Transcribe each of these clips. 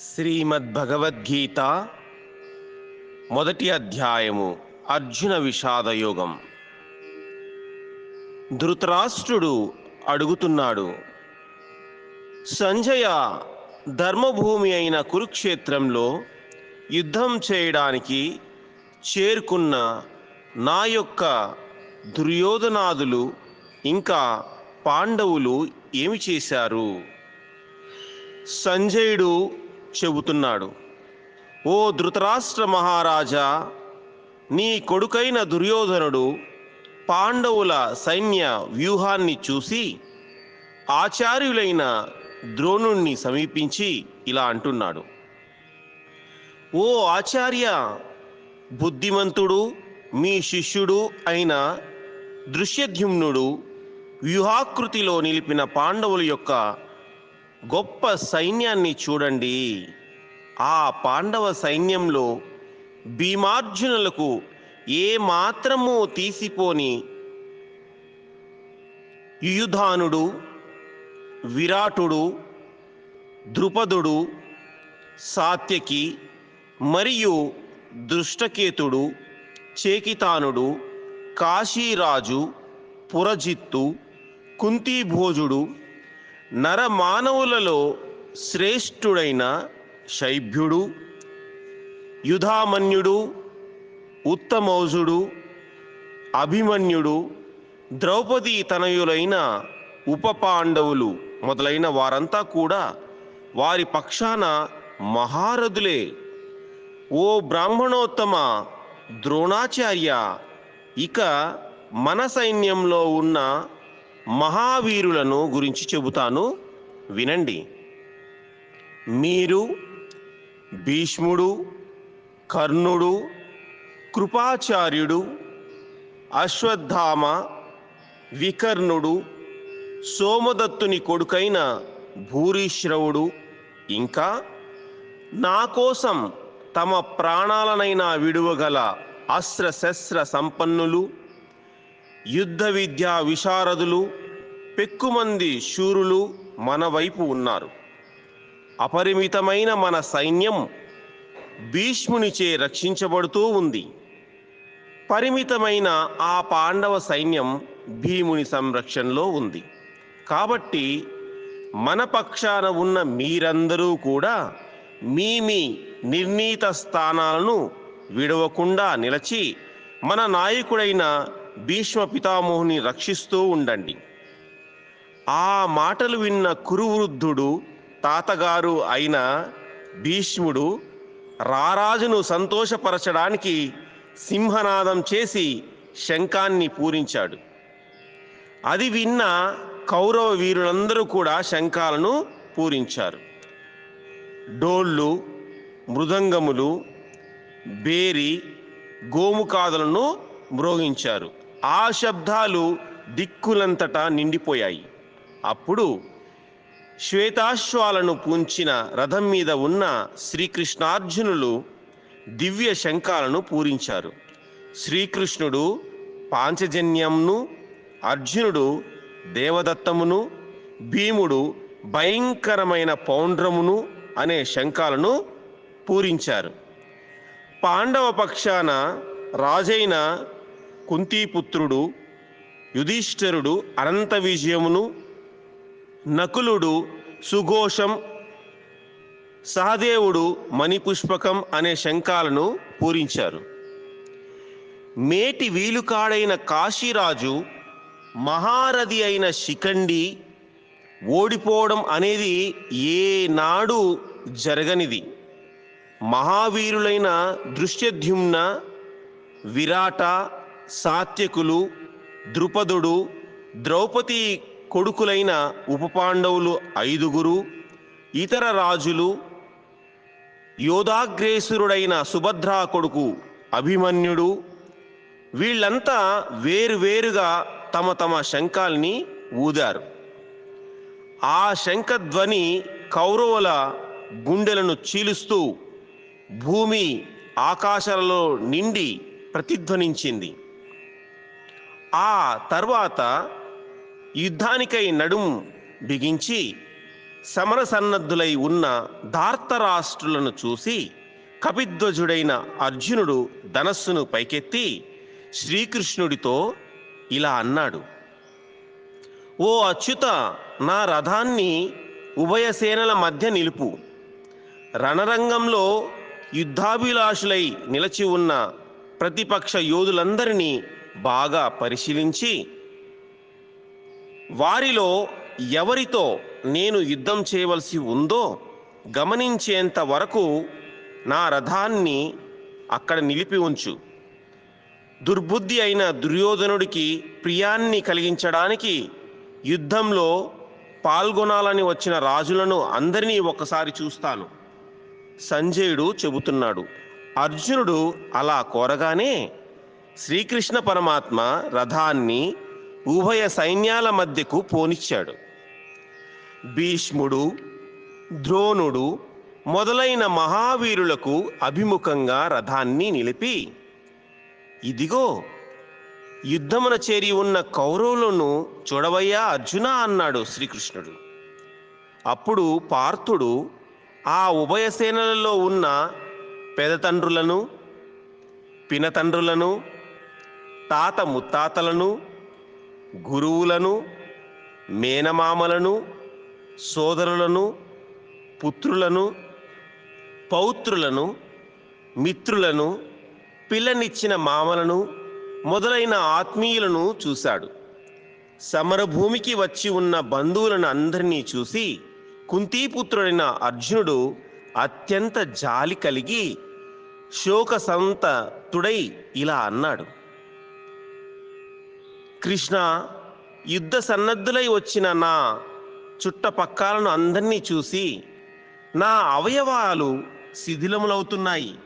శ్రీమద్భగవద్గీత మొదటి అధ్యాయము అర్జున విషాదయోగం. ధృతరాష్ట్రుడు అడుగుతున్నాడు సంజయ ధర్మభూమి అయిన కురుక్షేత్రంలో యుద్ధం చేయడానికి చేరుకున్న నా యొక్క దుర్యోధనాదులు ఇంకా పాండవులు ఏమి చేశారు? సంజయుడు చెబుతున్నాడు. ఓ ధృతరాష్ట్ర మహారాజా నీ కొడుకైన దుర్యోధనుడు పాండవుల సైన్య వ్యూహాన్ని చూసి ఆచార్యులైన ద్రోణుణ్ణి సమీపించి ఇలా అంటున్నాడు. ఓ ఆచార్య బుద్ధిమంతుడు మీ శిష్యుడు అయిన దృశ్యద్యుమ్నుడు వ్యూహాకృతిలో నిలిపిన పాండవుల యొక్క గొప్ప సైన్యాన్ని చూడండి. ఆ పాండవ సైన్యంలో భీమార్జునులకు ఏ మాత్రము తీసిపోని యుయుధానుడు విరాటుడు ద్రుపదుడు సాత్యకి మరియు దృష్టకేతుడు చేకితానుడు కాశీరాజు పురజిత్తు కుంతీభోజుడు నరమానవులలో శ్రేష్ఠుడైన శైభ్యుడు యుధామన్యుడు ఉత్తమౌజుడు అభిమన్యుడు ద్రౌపది తనయులైన ఉప పాండవులు మొదలైన వారంతా కూడా వారి పక్షాన మహారథులే. ఓ బ్రాహ్మణోత్తమ ద్రోణాచార్య ఇక మన సైన్యంలో ఉన్న మహావీరులను గురించి చెబుతాను. వినండి. మీరు భీష్ముడు కర్ణుడు కృపాచార్యుడు అశ్వత్థామ వికర్ణుడు సోమదత్తుని కొడుకైన భూరిశ్రవుడు ఇంకా నా కోసం తమ ప్రాణాలనైనా విడువగల అస్త్రశస్త్ర సంపన్నులు యుద్ధ విద్యా విశారదులు పెక్కుమంది శూరులు మన వైపు ఉన్నారు. అపరిమితమైన మన సైన్యం భీష్మునిచే రక్షించబడుతూ ఉంది. పరిమితమైన ఆ పాండవ సైన్యం భీముని సంరక్షణలో ఉంది. కాబట్టి మన పక్షాన ఉన్న మీరందరూ కూడా మీ మీ నిర్ణీత స్థానాలను విడవకుండా నిలచి మన నాయకుడైన భీష్మ పితామోహుని రక్షిస్తూ ఉండండి. ఆ మాటలు విన్న కురువృద్ధుడు తాతగారు అయిన భీష్ముడు రారాజును సంతోషపరచడానికి సింహనాదం చేసి శంఖాన్ని పూరించాడు. అది విన్న కౌరవ వీరులందరూ కూడా శంఖాలను పూరించారు. డోళ్ళు మృదంగములు బేరి గోముకాదులను మ్రోగించారు. ఆ శబ్దాలు దిక్కులంతటా నిండిపోయాయి. అప్పుడు శ్వేతాశ్వాలను పూంచిన రథం మీద ఉన్న శ్రీకృష్ణార్జునులు దివ్య శంఖాలను పూరించారు. శ్రీకృష్ణుడు పాంచజన్యంను అర్జునుడు దేవదత్తమును భీముడు భయంకరమైన పౌండ్రమును అనే శంఖాలను పూరించారు. పాండవ పక్షాన రాజైన కుంతీపుత్రుడు యుధిష్ఠరుడు అనంత విజయమును నకులుడు సుఘోషం సహదేవుడు మణిపుష్పకం అనే శంఖాలను పూరించారు. మేటి వీలుకాడైన కాశీరాజు మహారథి అయిన శిఖండి ఓడిపోవడం అనేది ఏనాడు జరగనిది. మహావీరులైన దృశ్యద్యుమ్న విరాట సాత్యకులు ద్రుపదుడు ద్రౌపది కొడుకులైన ఉపపాండవులు ఐదుగురు ఇతర రాజులు యోధాగ్రేసురుడైన సుభద్రా కొడుకు అభిమన్యుడు వీళ్ళంతా వేరువేరుగా తమ తమ శంఖాల్ని ఊదారు. ఆ శంఖధ్వని కౌరవుల గుండెలను చీలుస్తూ భూమి ఆకాశాలలో నిండి ప్రతిధ్వనించింది. ఆ తర్వాత యుద్ధానికై నడుం బిగించి సమరసన్నద్ధులై ఉన్న ధార్తరాష్ట్రులను చూసి కపిధ్వజుడైన అర్జునుడు ధనస్సును పైకెత్తి శ్రీకృష్ణుడితో ఇలా అన్నాడు ఓ అచ్యుత నా రథాన్ని ఉభయ సేనల మధ్య నిలుపు. రణరంగంలో యుద్ధాభిలాషులై నిలచి ఉన్న ప్రతిపక్ష యోధులందరినీ బాగా పరిశీలించి వారిలో ఎవరితో నేను యుద్ధం చేయవలసి ఉందో గమనించేంత వరకు నా రథాన్ని అక్కడ నిలిపి ఉంచు. దుర్బుద్ధి అయిన దుర్యోధనుడికి ప్రియాన్ని కలిగించడానికి యుద్ధంలో పాల్గొనాలని వచ్చిన రాజులను అందరినీ ఒకసారి చూస్తాను. సంజయుడు చెబుతున్నాడు అర్జునుడు అలా కోరగానే శ్రీకృష్ణ పరమాత్మ రథాన్ని ఉభయ సైన్యాల మధ్యకు పోనిచ్చాడు. భీష్ముడు ద్రోణుడు మొదలైన మహావీరులకు అభిముఖంగా రథాన్ని నిలిపి ఇదిగో యుద్ధమున చేరి ఉన్న కౌరవులను చూడవయ్యా అర్జున అన్నాడు శ్రీకృష్ణుడు. అప్పుడు పార్థుడు ఆ ఉభయ సేనలలో ఉన్న పెదతండ్రులను పినతండ్రులను తాత ముత్తాతలను గురువులను మేనమామలను సోదరులను పుత్రులను పౌత్రులను మిత్రులను పిల్లనిచ్చిన మామలను మొదలైన ఆత్మీయులను చూశాడు. సమరభూమికి వచ్చి ఉన్న బంధువులను అందరినీ చూసి కుంతీపుత్రుడైన అర్జునుడు అత్యంత జాలి కలిగి శోక సంతతుడై ఇలా అన్నాడు. కృష్ణ యుద్ధ సన్నద్ధులై వచ్చిన నా చుట్టపక్కాలను అందరినీ చూసి నా అవయవాలు శిథిలములవుతున్నాయి.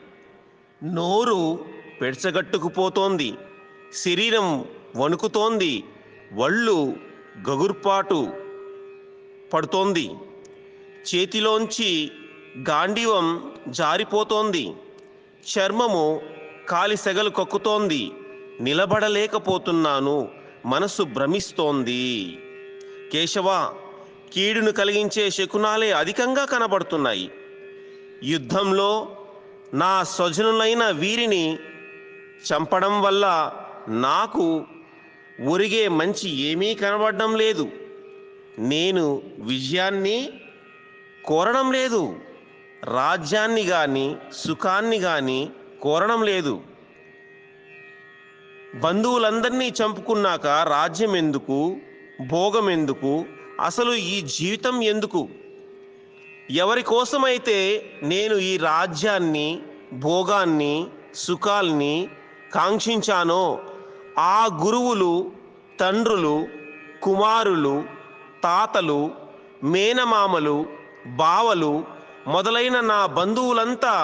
నోరు పెడ్చగట్టుకుపోతోంది శరీరం వణుకుతోంది. వళ్ళు గగుర్పాటు పడుతోంది. చేతిలోంచి గాంధీవం జారిపోతోంది. చర్మము కాలి సెగలు కక్కుతోంది. నిలబడలేకపోతున్నాను. మనసు భ్రమిస్తోంది. కేశవ కీడును కలిగించే శకునాలే అధికంగా కనబడుతున్నాయి. యుద్ధంలో నా స్వజనులైన వీరిని చంపడం వల్ల నాకు ఒరిగే మంచి ఏమీ కనబడడం లేదు. నేను విజయాన్ని కోరడం లేదు. రాజ్యాన్ని కానీ సుఖాన్ని కానీ కోరడం లేదు. బంధువులందరినీ చంపుకున్నాక రాజ్యం ఎందుకు భోగం ఎందుకు అసలు ఈ జీవితం ఎందుకు? ఎవరి కోసమైతే నేను ఈ రాజ్యాన్ని భోగాన్ని సుఖాల్ని కాంక్షించానో ఆ గురువులు తండ్రులు కుమారులు తాతలు మేనమామలు బావలు మొదలైన నా బంధువులంతా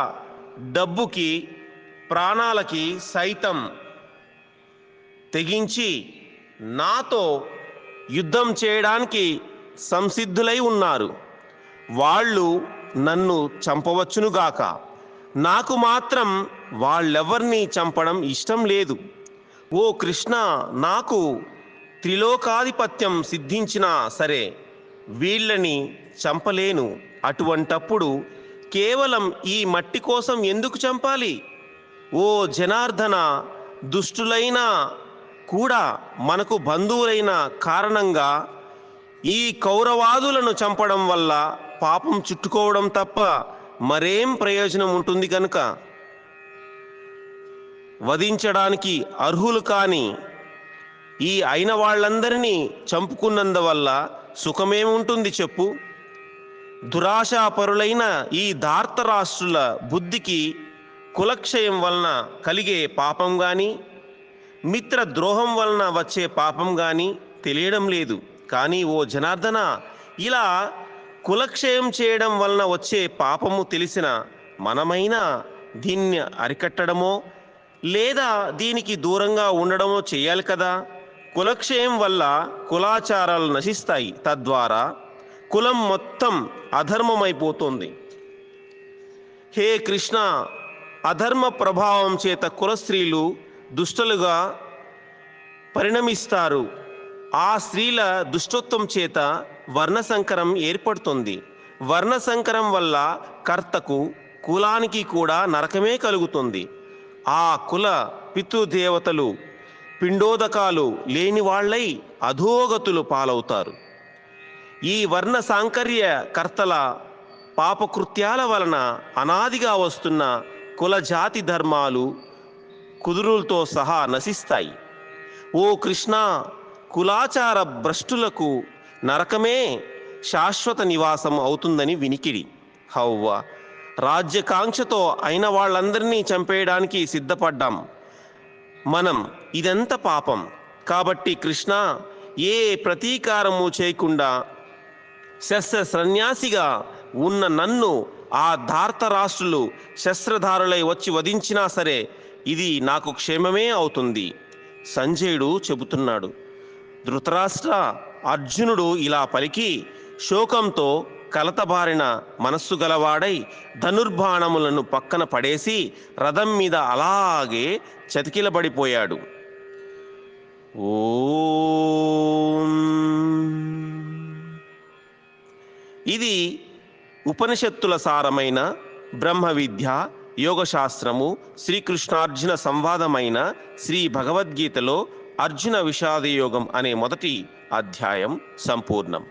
డబ్బుకి ప్రాణాలకి సైతం తెగించి నాతో యుద్ధం చేయడానికి సంసిద్ధులై ఉన్నారు. వాళ్ళు నన్ను చంపవచ్చునుగాక నాకు మాత్రం వాళ్ళెవర్నీ చంపడం ఇష్టం లేదు. ఓ కృష్ణ నాకు త్రిలోకాధిపత్యం సిద్ధించినా సరే వీళ్ళని చంపలేను. అటువంటప్పుడు కేవలం ఈ మట్టి కోసం ఎందుకు చంపాలి? ఓ జనార్దన దుష్టులైన కూడా మనకు బంధువులైన కారణంగా ఈ కౌరవాదులను చంపడం వల్ల పాపం చుట్టుకోవడం తప్ప మరేం ప్రయోజనం ఉంటుంది కనుక? వధించడానికి అర్హులు కాని ఈ అయిన వాళ్ళందరినీ చంపుకున్నందువల్ల సుఖమేముంటుంది చెప్పు? దురాశాపరులైన ఈ ధార్తరాష్ట్రుల బుద్ధికి కులక్షయం వలన కలిగే పాపం కానీ మిత్ర ద్రోహం వలన వచ్చే పాపం గాని తెలియడం లేదు. కానీ ఓ జనార్దన ఇలా కులక్షయం చేయడం వలన వచ్చే పాపము తెలిసిన మనమైనా దీన్ని అరికట్టడమో లేదా దీనికి దూరంగా ఉండడమో చేయాలి కదా? కులక్షయం వల్ల కులాచారాలు నశిస్తాయి. తద్వారా కులం మొత్తం అధర్మమైపోతుంది. హే కృష్ణ అధర్మ ప్రభావం చేత కుల స్త్రీలు దుష్టలుగా పరిణమిస్తారు. ఆ స్త్రీల దుష్టత్వం చేత వర్ణసంకరం ఏర్పడుతుంది. వర్ణసంకరం వల్ల కర్తకు కులానికి కూడా నరకమే కలుగుతుంది. ఆ కుల పితృదేవతలు పిండోదకాలు లేని వాళ్ళై అధోగతులు పాలవుతారు. ఈ వర్ణ సాంకర్య కర్తల పాపకృత్యాల వలన అనాదిగా వస్తున్న కుల జాతి ధర్మాలు కుదురులతో సహా నశిస్తాయి. ఓ కృష్ణ కులాచార భ్రష్టులకు నరకమే శాశ్వత నివాసం అవుతుందని వినికిడి. హవ్వ రాజ్యకాంక్షతో అయిన వాళ్ళందరినీ చంపేయడానికి సిద్ధపడ్డాం. మనం ఇదంత పాపం. కాబట్టి కృష్ణ ఏ ప్రతీకారము చేయకుండా శస్త్ర సన్యాసిగా ఉన్న నన్ను ఆ ధార్తరాష్ట్రులు శస్త్రధారులై వచ్చి వధించినా సరే ఇది నాకు క్షేమమే అవుతుంది సంజయుడు చెబుతున్నాడు. ధృతరాష్ట్ర అర్జునుడు ఇలా పలికి శోకంతో కలతబారిన మనస్సు గలవాడై ధనుర్బాణములను పక్కన పడేసి రథం మీద అలాగే చతికిలబడిపోయాడు. ఓం. ఇది ఉపనిషత్తుల సారమైన బ్రహ్మ విద్య యోగశాస్త్రము శ్రీకృష్ణార్జున సంవాదమైన శ్రీ భగవద్గీతలో అర్జున విషాదయోగం అనే మొదటి అధ్యాయం సంపూర్ణం.